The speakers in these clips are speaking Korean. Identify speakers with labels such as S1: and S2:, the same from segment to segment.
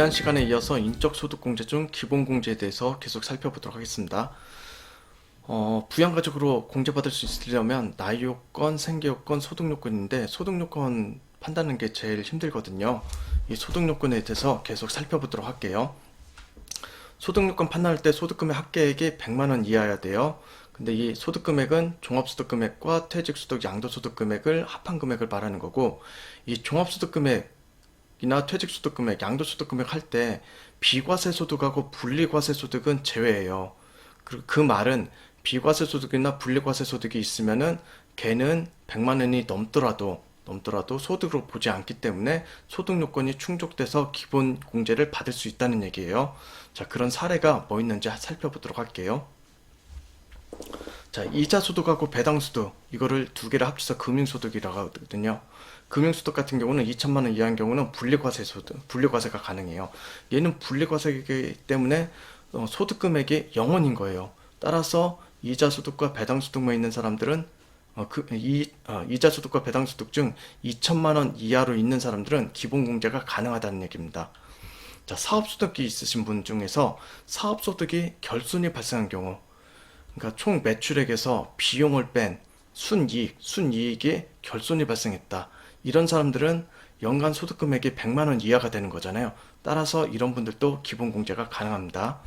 S1: 지난 시간에 이어서 인적 소득 공제 중 기본 공제에 대해서 계속 살펴보도록 하겠습니다. 어, 부양가족으로 공제받을 수 있으려면 나이 요건, 생계 요건, 소득 요건인데 소득 요건 판단하는 게 제일 힘들거든요. 이 소득 요건에 대해서 계속 살펴보도록 할게요. 소득 요건 판단할 때 소득 금액 합계액이 100만 원 이하여야 돼요. 근데 이 소득 금액은 종합소득 금액과 퇴직소득 양도소득 금액을 합한 금액을 말하는 거고 이 종합소득 금액 이나 퇴직소득 금액, 양도소득 금액 할 때 비과세 소득하고 분리과세 소득은 제외예요. 그리고 그 말은 비과세 소득이나 분리과세 소득이 있으면은 걔는 100만 원이 넘더라도 넘더라도 소득으로 보지 않기 때문에 소득 요건이 충족돼서 기본 공제를 받을 수 있다는 얘기예요. 자, 그런 사례가 뭐 있는지 살펴보도록 할게요. 자, 이자 소득하고 배당 소득 이거를 두 개를 합쳐서 금융 소득이라고 하거든요. 금융 소득 같은 경우는 2천만 원 이하인 경우는 분리과세 소득, 분리과세가 가능해요. 얘는 분리과세이기 때문에 어, 소득 금액이 0원인 거예요. 따라서 이자 소득과 배당 소득만 있는 사람들은 어, 그, 이, 어, 이자 소득과 배당 소득 중 2천만 원 이하로 있는 사람들은 기본 공제가 가능하다는 얘기입니다. 자, 사업 소득이 있으신 분 중에서 사업 소득이 결손이 발생한 경우, 그러니까 총 매출액에서 비용을 뺀 순이익, 순이익이 결손이 발생했다. 이런 사람들은 연간 소득 금액이 100만 원 이하가 되는 거잖아요. 따라서 이런 분들도 기본 공제가 가능합니다.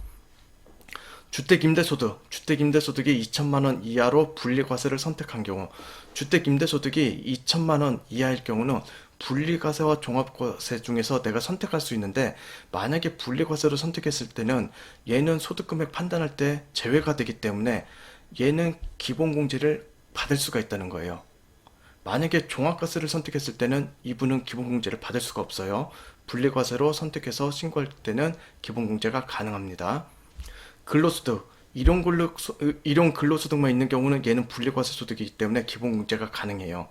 S1: 주택 임대소득, 주택 임대소득이 2천만 원 이하로 분리과세를 선택한 경우, 주택 임대소득이 2천만 원 이하일 경우는 분리과세와 종합과세 중에서 내가 선택할 수 있는데 만약에 분리과세로 선택했을 때는 얘는 소득금액 판단할 때 제외가 되기 때문에 얘는 기본공제를 받을 수가 있다는 거예요. 만약에 종합과세를 선택했을 때는 이분은 기본공제를 받을 수가 없어요. 분리과세로 선택해서 신고할 때는 기본공제가 가능합니다. 근로소득, 일용 일용 근로소득만 있는 경우는 얘는 분리과세 소득이기 때문에 기본공제가 가능해요.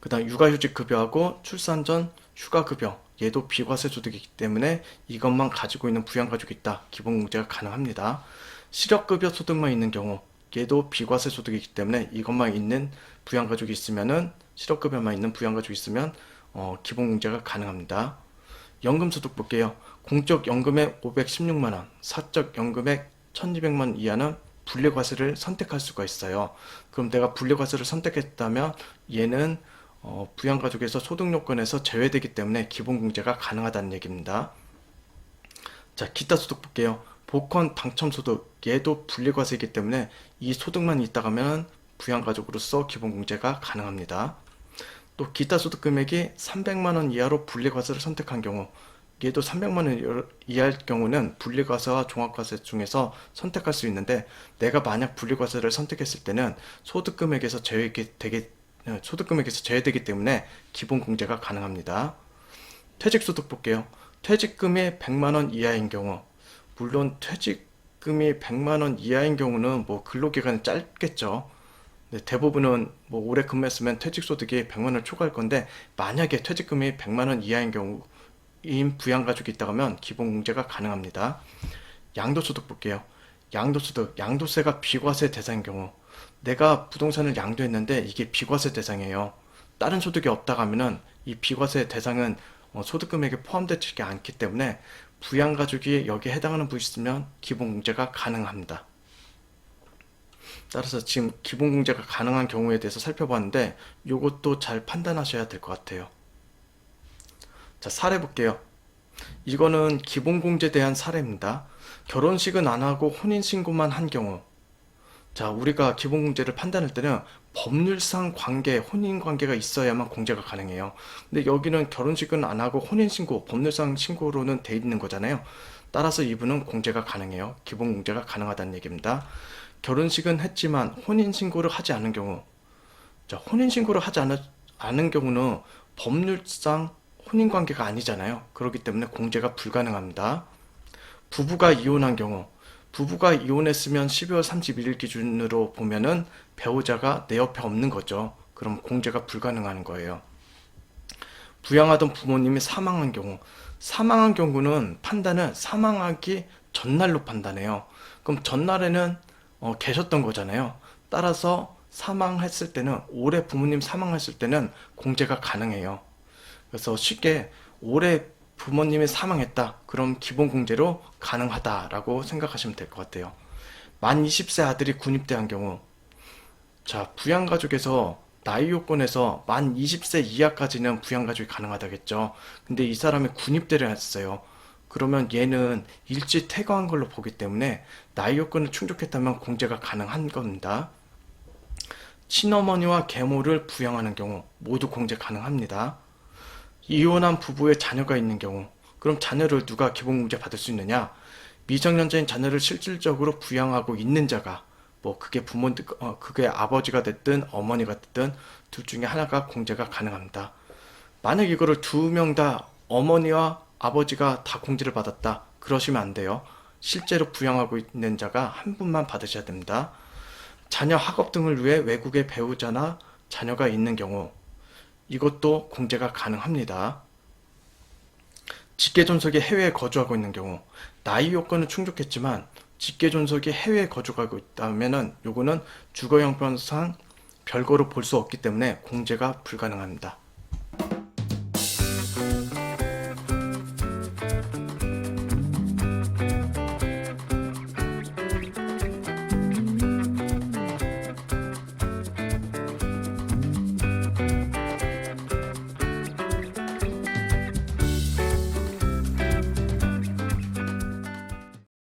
S1: 그 다음 육아휴직 급여하고 출산 전 휴가 급여 얘도 비과세 소득이기 때문에 이것만 가지고 있는 부양가족이 있다. 기본 공제가 가능합니다. 실업급여 소득만 있는 경우 얘도 비과세 소득이기 때문에 이것만 있는 부양가족이 있으면은 실업급여만 있는 부양가족이 있으면 어, 기본 공제가 가능합니다. 연금소득 볼게요. 공적 연금액 516만 원, 사적 연금액 1200만 원 이하는 분리과세를 선택할 수가 있어요. 그럼 내가 분리과세를 선택했다면 얘는 어, 부양가족에서 소득 요건에서 제외되기 때문에 기본공제가 가능하다는 얘기입니다. 자, 기타 소득 볼게요. 복권 당첨 소득 얘도 분리과세이기 때문에 이 소득만 있다 가면 부양가족으로서 기본공제가 가능합니다. 또 기타 소득 금액이 300만 원 이하로 분리과세를 선택한 경우 얘도 300만 원 이하일 경우는 분리과세와 종합과세 중에서 선택할 수 있는데 내가 만약 분리과세를 선택했을 때는 소득 금액에서 제외되게 소득 금액에서 제외되기 때문에 기본 공제가 가능합니다. 퇴직소득 볼게요. 퇴직금이 100만 원 이하인 경우 물론 퇴직금이 100만 원 이하인 경우는 뭐 근로기간이 짧겠죠. 네, 대부분은 뭐 오래 근무했으면 퇴직소득이 100만 원을 초과할 건데 만약에 퇴직금이 100만 원 이하인 경우 인 부양가족이 있다고 하면 기본 공제가 가능합니다. 양도소득 볼게요. 양도소득, 양도세가 비과세 대상인 경우 내가 부동산을 양도했는데 이게 비과세 대상이에요. 다른 소득이 없다고 하면은 이 비과세 대상은 어, 소득 금액에 포함되지 않기 때문에 부양가족이 여기에 해당하는 부 있으면 기본공제가 가능합니다. 따라서 지금 기본공제가 가능한 경우에 대해서 살펴봤는데 이것도 잘 판단하셔야 될 것 같아요. 자, 사례 볼게요. 이거는 기본공제에 대한 사례입니다. 결혼식은 안 하고 혼인신고만 한 경우. 자, 우리가 기본 공제를 판단할 때는 법률상 관계, 혼인 관계가 있어야만 공제가 가능해요. 근데 여기는 결혼식은 안 하고 혼인 신고, 법률상 신고로는 돼 있는 거잖아요. 따라서 이분은 공제가 가능해요. 기본 공제가 가능하다는 얘기입니다. 결혼식은 했지만 혼인 신고를 하지 않은 경우. 자, 혼인 신고를 하지 않, 않은 경우는 법률상 혼인 관계가 아니잖아요. 그렇기 때문에 공제가 불가능합니다. 부부가 이혼한 경우. 부부가 이혼했으면 12월 31일 기준으로 보면은 배우자가 내 옆에 없는 거죠. 그럼 공제가 불가능한 거예요. 부양하던 부모님이 사망한 경우, 사망한 경우는 판단은 사망하기 전날로 판단해요. 그럼 전날에는 어, 계셨던 거잖아요. 따라서 사망했을 때는 올해 부모님 사망했을 때는 공제가 가능해요. 그래서 쉽게 올해 부모님이 사망했다. 그럼 기본 공제로 가능하다라고 생각하시면 될 것 같아요. 만 20세 아들이 군입대한 경우 자, 부양 가족에서 나이 요건에서 만 20세 이하까지는 부양 가족이 가능하다겠죠. 근데 이 사람이 군입대를 했어요. 그러면 얘는 일찍 퇴거한 걸로 보기 때문에 나이 요건을 충족했다면 공제가 가능한 겁니다. 친어머니와 계모를 부양하는 경우 모두 공제 가능합니다. 이혼한 부부의 자녀가 있는 경우 그럼 자녀를 누가 기본공제 받을 수 있느냐? 미성년자인 자녀를 실질적으로 부양하고 있는 자가 뭐 그게 부모 어, 그게 아버지가 됐든 어머니가 됐든 둘 중에 하나가 공제가 가능합니다. 만약 이거를 두 명 다 어머니와 아버지가 다 공제를 받았다. 그러시면 안 돼요. 실제로 부양하고 있는 자가 한 분만 받으셔야 됩니다. 자녀 학업 등을 위해 외국의 배우자나 자녀가 있는 경우 이것도 공제가 가능합니다. 직계 존속이 해외에 거주하고 있는 경우 나이 요건은 충족했지만 직계 존속이 해외에 거주하고 있다면은 요거는 주거 형편상 별거로 볼 수 없기 때문에 공제가 불가능합니다.